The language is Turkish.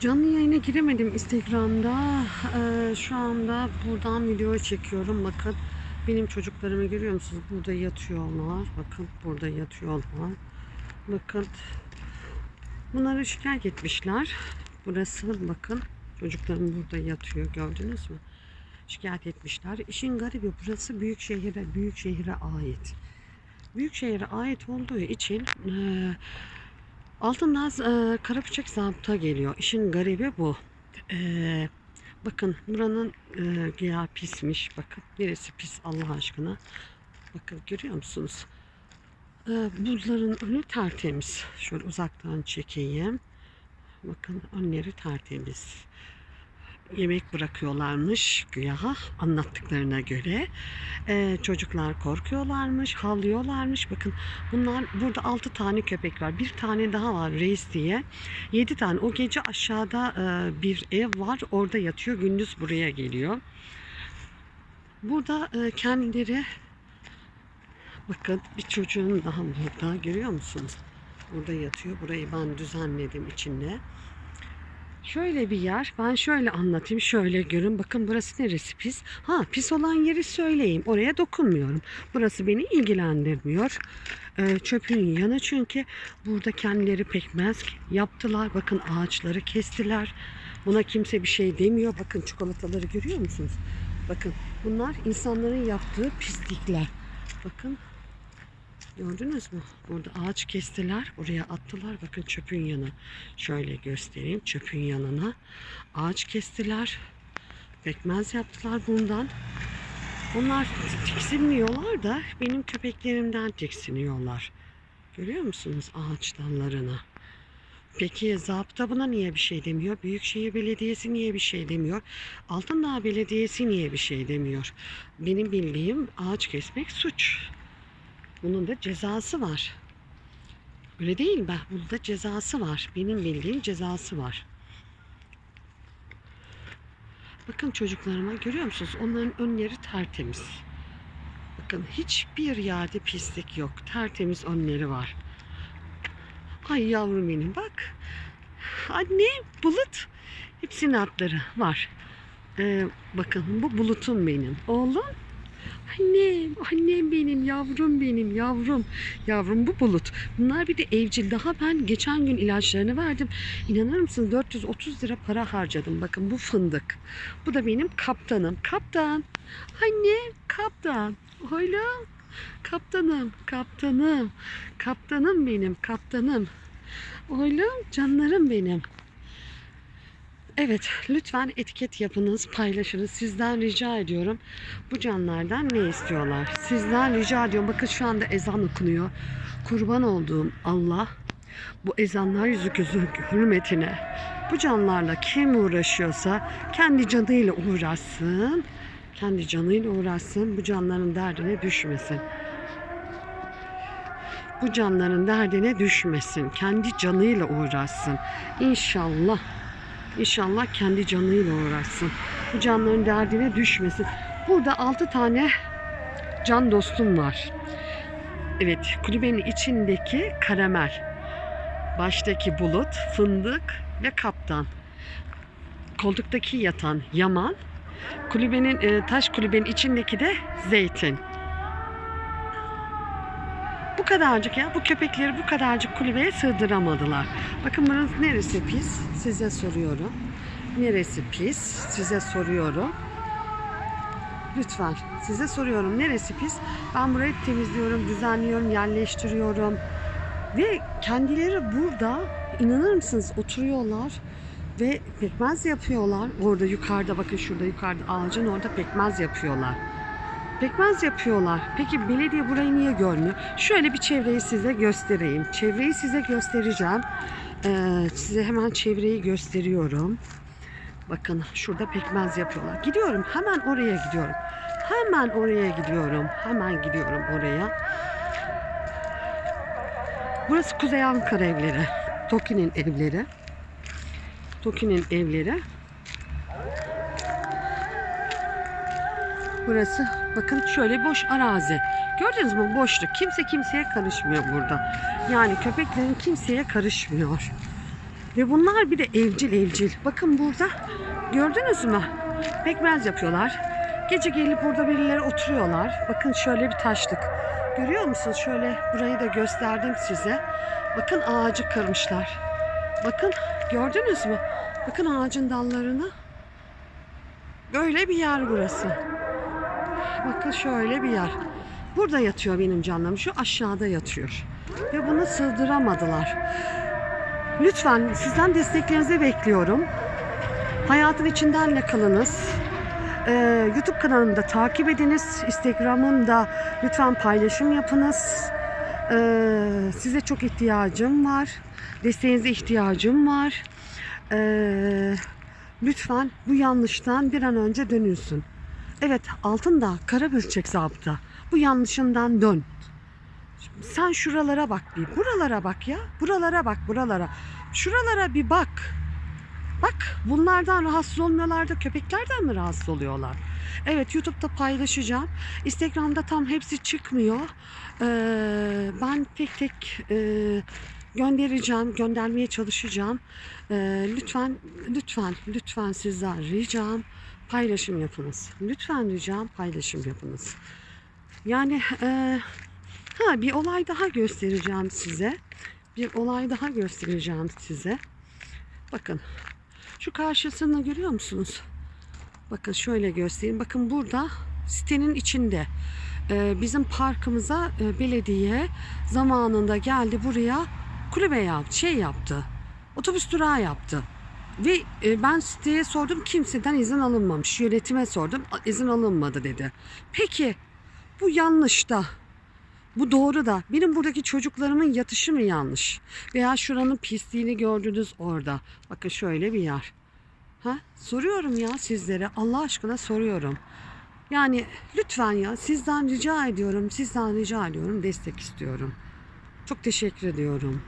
Canlı yayına giremedim Instagram'da. Ee, şu anda buradan video çekiyorum. Bakın benim çocuklarımı görüyor musunuz? Burada yatıyorlar. Bakın burada yatıyorlar. Bakın bunları şikayet etmişler. Burası bakın çocuklarım burada yatıyor gördünüz mü? Şikayet etmişler. İşin garibi burası büyük şehire büyük şehire ait. Büyük şehire ait olduğu için eee Altından e, Karabıçak zabıta geliyor. İşin garibi bu. E, bakın buranın e, güya pismiş. Bakın neresi pis Allah aşkına. Bakın görüyor musunuz? E, buzların önü tertemiz. Şöyle uzaktan çekeyim. Bakın önleri tertemiz. Yemek bırakıyorlarmış güya anlattıklarına göre. Ee, çocuklar korkuyorlarmış, havlıyorlarmış. Bakın bunlar burada 6 tane köpek var. Bir tane daha var reis diye. 7 tane. O gece aşağıda e, bir ev var. Orada yatıyor. Gündüz buraya geliyor. Burada e, kendileri bakın bir çocuğun daha burada görüyor musunuz? Burada yatıyor. Burayı ben düzenledim içinde. Şöyle bir yer. Ben şöyle anlatayım. Şöyle görün. Bakın burası neresi pis? Ha pis olan yeri söyleyeyim. Oraya dokunmuyorum. Burası beni ilgilendirmiyor. Ee, çöpün yanı çünkü burada kendileri pekmez yaptılar. Bakın ağaçları kestiler. Buna kimse bir şey demiyor. Bakın çikolataları görüyor musunuz? Bakın bunlar insanların yaptığı pislikler. Bakın Gördünüz mü? Burada ağaç kestiler. Oraya attılar. Bakın çöpün yanı. Şöyle göstereyim. Çöpün yanına. Ağaç kestiler. Pekmez yaptılar bundan. Bunlar tiksinmiyorlar da benim köpeklerimden tiksiniyorlar. Görüyor musunuz ağaç dallarını? Peki zabıta buna niye bir şey demiyor? Büyükşehir Belediyesi niye bir şey demiyor? Altındağ Belediyesi niye bir şey demiyor? Benim bildiğim ağaç kesmek suç. Bunun da cezası var. Öyle değil mi? Bunun da cezası var. Benim bildiğim cezası var. Bakın çocuklarıma görüyor musunuz? Onların önleri tertemiz. Bakın hiçbir yerde pislik yok. Tertemiz önleri var. Ay yavrum benim bak. Anne bulut. Hepsinin adları var. Ee, bakın bu bulutum benim. Oğlum Annem, annem benim, yavrum benim, yavrum. Yavrum bu bulut. Bunlar bir de evcil. Daha ben geçen gün ilaçlarını verdim. İnanır mısınız 430 lira para harcadım. Bakın bu fındık. Bu da benim kaptanım. Kaptan. Anne, kaptan. Oğlum. Kaptanım, kaptanım. Kaptanım benim, kaptanım. Oğlum, canlarım benim. Evet, lütfen etiket yapınız, paylaşınız. Sizden rica ediyorum. Bu canlardan ne istiyorlar? Sizden rica ediyorum. Bakın şu anda ezan okunuyor. Kurban olduğum Allah bu ezanlar yüzü gözü hürmetine bu canlarla kim uğraşıyorsa kendi canıyla uğraşsın. Kendi canıyla uğraşsın. Bu canların derdine düşmesin. Bu canların derdine düşmesin. Kendi canıyla uğraşsın. İnşallah İnşallah kendi canıyla uğraşsın. Bu canların derdine düşmesin. Burada altı tane can dostum var. Evet, kulübenin içindeki karamel. Baştaki bulut, fındık ve kaptan. Koltuktaki yatan yaman. Kulübenin e, taş kulübenin içindeki de zeytin. Kadarcık ya. Bu köpekleri bu kadarcık kulübeye sığdıramadılar. Bakın burası neresi pis? Size soruyorum. Neresi pis? Size soruyorum. Lütfen size soruyorum neresi pis? Ben burayı temizliyorum, düzenliyorum, yerleştiriyorum. Ve kendileri burada inanır mısınız oturuyorlar ve pekmez yapıyorlar. Orada yukarıda bakın şurada yukarıda ağacın orada pekmez yapıyorlar. Pekmez yapıyorlar. Peki belediye burayı niye görmüyor? Şöyle bir çevreyi size göstereyim. Çevreyi size göstereceğim. Ee, size hemen çevreyi gösteriyorum. Bakın şurada pekmez yapıyorlar. Gidiyorum hemen oraya gidiyorum. Hemen oraya gidiyorum. Hemen gidiyorum oraya. Burası Kuzey Ankara evleri. Toki'nin evleri. Toki'nin evleri. Burası bakın şöyle boş arazi. Gördünüz mü boşluk. Kimse kimseye karışmıyor burada. Yani köpeklerin kimseye karışmıyor. Ve bunlar bir de evcil evcil. Bakın burada gördünüz mü? Pekmez yapıyorlar. Gece gelip burada birileri oturuyorlar. Bakın şöyle bir taşlık. Görüyor musunuz? Şöyle burayı da gösterdim size. Bakın ağacı kırmışlar. Bakın gördünüz mü? Bakın ağacın dallarını. Böyle bir yer burası. Bakın şöyle bir yer. Burada yatıyor benim canım. Şu aşağıda yatıyor. Ve bunu sığdıramadılar. Lütfen sizden desteklerinizi bekliyorum. Hayatın içinden de kalınız. Ee, YouTube kanalımı da takip ediniz. Instagram'ımda lütfen paylaşım yapınız. Ee, size çok ihtiyacım var. Desteğinize ihtiyacım var. Ee, lütfen bu yanlıştan bir an önce dönülsün. Evet altında kara bölçek zabıta. Bu yanlışından dön. Sen şuralara bak bir. Buralara bak ya. Buralara bak buralara. Şuralara bir bak. Bak bunlardan rahatsız olmuyorlar da köpeklerden mi rahatsız oluyorlar? Evet YouTube'da paylaşacağım. Instagram'da tam hepsi çıkmıyor. Ee, ben tek tek e, göndereceğim, göndermeye çalışacağım. Ee, lütfen, lütfen, lütfen sizden ricam paylaşım yapınız. Lütfen ricam paylaşım yapınız. Yani e, ha bir olay daha göstereceğim size. Bir olay daha göstereceğim size. Bakın şu karşısını görüyor musunuz? Bakın şöyle göstereyim. Bakın burada sitenin içinde e, bizim parkımıza e, belediye zamanında geldi buraya kulübe yaptı, şey yaptı. Otobüs durağı yaptı. Ve e, ben siteye sordum kimseden izin alınmamış. Yönetime sordum "A- izin alınmadı dedi. Peki bu yanlış da bu doğru da benim buradaki çocuklarımın yatışı mı yanlış? Veya şuranın pisliğini gördünüz orada. Bakın şöyle bir yer. Ha? Soruyorum ya sizlere. Allah aşkına soruyorum. Yani lütfen ya sizden rica ediyorum. Sizden rica ediyorum. Destek istiyorum. Çok teşekkür ediyorum.